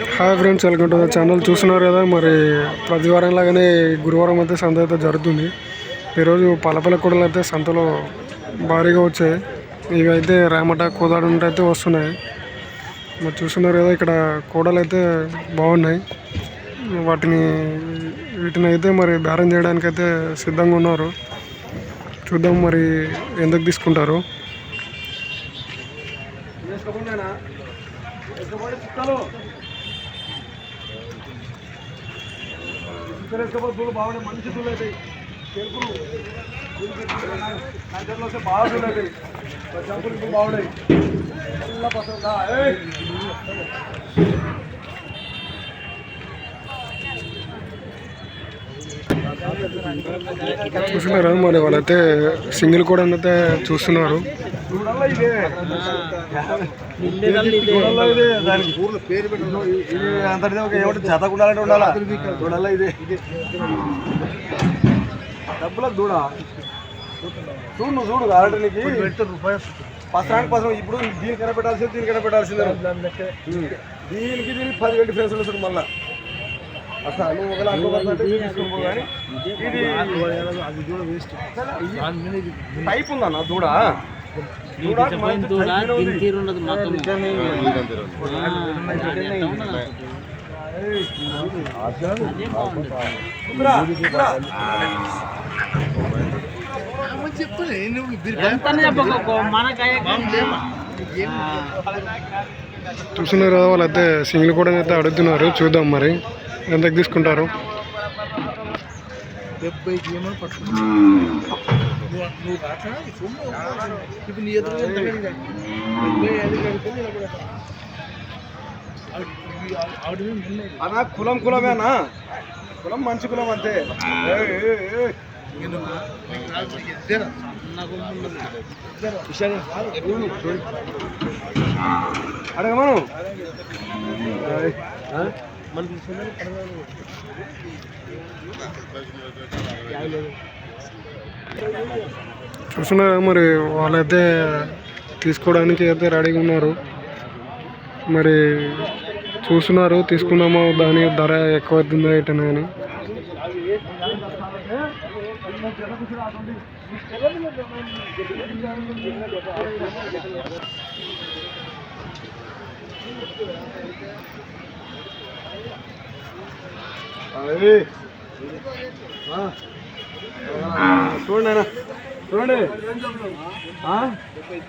Hi friends welcome to the channel. చూస్తున్నారు కదా మరి ప్రతి వారం లాగానే గురువారం అయితే సంత అయితే జరుగుతుంది. ఈరోజు పలపల కూడలు అయితే సంతలో భారీగా వచ్చాయి. ఇవి అయితే రామట కోదాడు అయితే వస్తున్నాయి. మరి చూస్తున్నారు కదా ఇక్కడ కూడలు అయితే బాగున్నాయి. వాటిని వీటిని అయితే మరి బేరం చేయడానికి అయితే సిద్ధంగా ఉన్నారు. చూద్దాం మరి ఎందుకు తీసుకుంటారు. దూలు బాగున్నాయి మంచి దూలు అవుతాయి వస్తే బాగా దూలు అవుతాయి ఇప్పుడు బాగున్నాయి. నల్ల పసందా చూస్తున్నారు మరి వాళ్ళైతే సింగిల్ కూడా అయితే చూస్తున్నారు. ఇదే. ఇదే. దానికి ఊర్లో పేరు పెట్టు ఇది అంతటిదే ఒక ఏమంటే జత ఉండాలంటే ఉండాలా ఇదే. డబ్బులకు చూడ చూడు నువ్వు చూడు ఆర్డర్కి పసరానికి పసరం ఇప్పుడు దీనికైనా పెట్టాల్సింది దీనికైనా పెట్టాల్సిందే. దీనికి దీనికి పది వేలు డిఫరెన్స్ ఉంటుంది మళ్ళా. అసలు ఇది టైప్ ఉందన్న దూడ. మొత్తం మనకాయ చూస్తున్నారు కదా వాళ్ళైతే సింగిల్ కూడా అయితే అడుగుతున్నారు చూద్దాం మరి. ఎంతకు తీసుకుంటారు? డెబ్బైకి ఏమో పట్టుకో నువ్వు సొమ్ము ఇప్పుడు నీ ఎదురు ఎంత డెబ్బై ఐదు కడితే అన్నా కులం కులమేనా? కులం మంచి కులం అంతే. అడగమను. ఏయ్, చూస్తున్నారు మరి వాళ్ళైతే తీసుకోవడానికి అయితే రెడీగా ఉన్నారు. మరి చూస్తున్నారు తీసుకున్నామో దాని ధర ఎక్కువ అవుతుందా ఏంటని అని చూడండి ఆయన చూడండి. ఆ?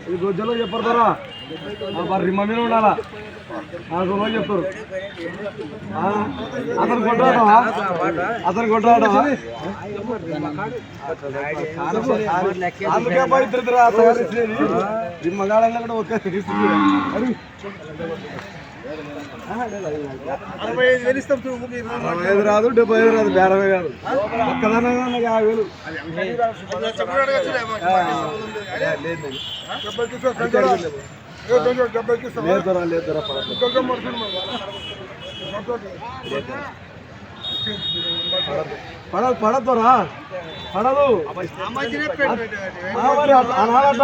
ఈ గొజ్జలో చెప్పారా మరి రిమ్మ మీద ఉండాలా? నాకు రోజు చెప్తారు. అతను కొట్టాడవా అతను కొట్టాడవా అందుకే అబ్బాయి ఇద్దరు ఇద్దరు అత్తగారు ఇచ్చేది. అరవై ఐదు రాదు డెబ్బై ఐదు రాదు బేరమే కాదు. ఒక్కదన్నా నాకు యాభై వేలు. లేదురా లేదురా పడదు. పడద్దురా పడదు అనాలట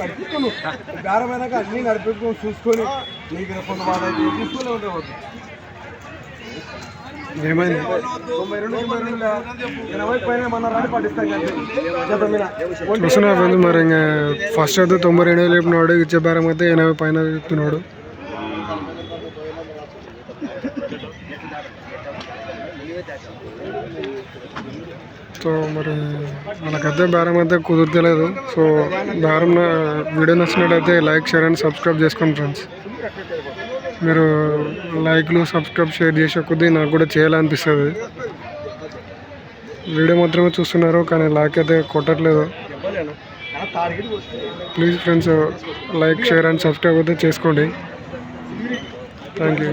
నడిపిస్తాను బేరమైనాక అన్ని నడిపించుకొని చూసుకొని నీకు కొంత మాట తీసుకునే ఏమైంది తొంభై రెండు తొంభై రెండు ఎనభై పైన రాని మరి ఇంకా ఫస్ట్ అయితే తొంభై రెండు వేలు చెప్పినాడు ఇచ్చే బేరం అయితే ఎనభై పైన చెప్తున్నాడు. సో మరి మనకైతే బేరం అయితే కుదురుతలేదు. సో బేరం వీడియో నచ్చినట్లయితే లైక్ షేర్ అండ్ సబ్స్క్రైబ్ చేసుకోండి ఫ్రెండ్స్. మీరు లైక్లు సబ్స్క్రైబ్ షేర్ చేసే కొద్దీ నాకు కూడా చేయాలనిపిస్తుంది. వీడియో మాత్రమే చూస్తున్నారు కానీ లైక్ అయితే కొట్టట్లేదు. Please friends like share and subscribe అయితే చేసుకోండి. Thank you.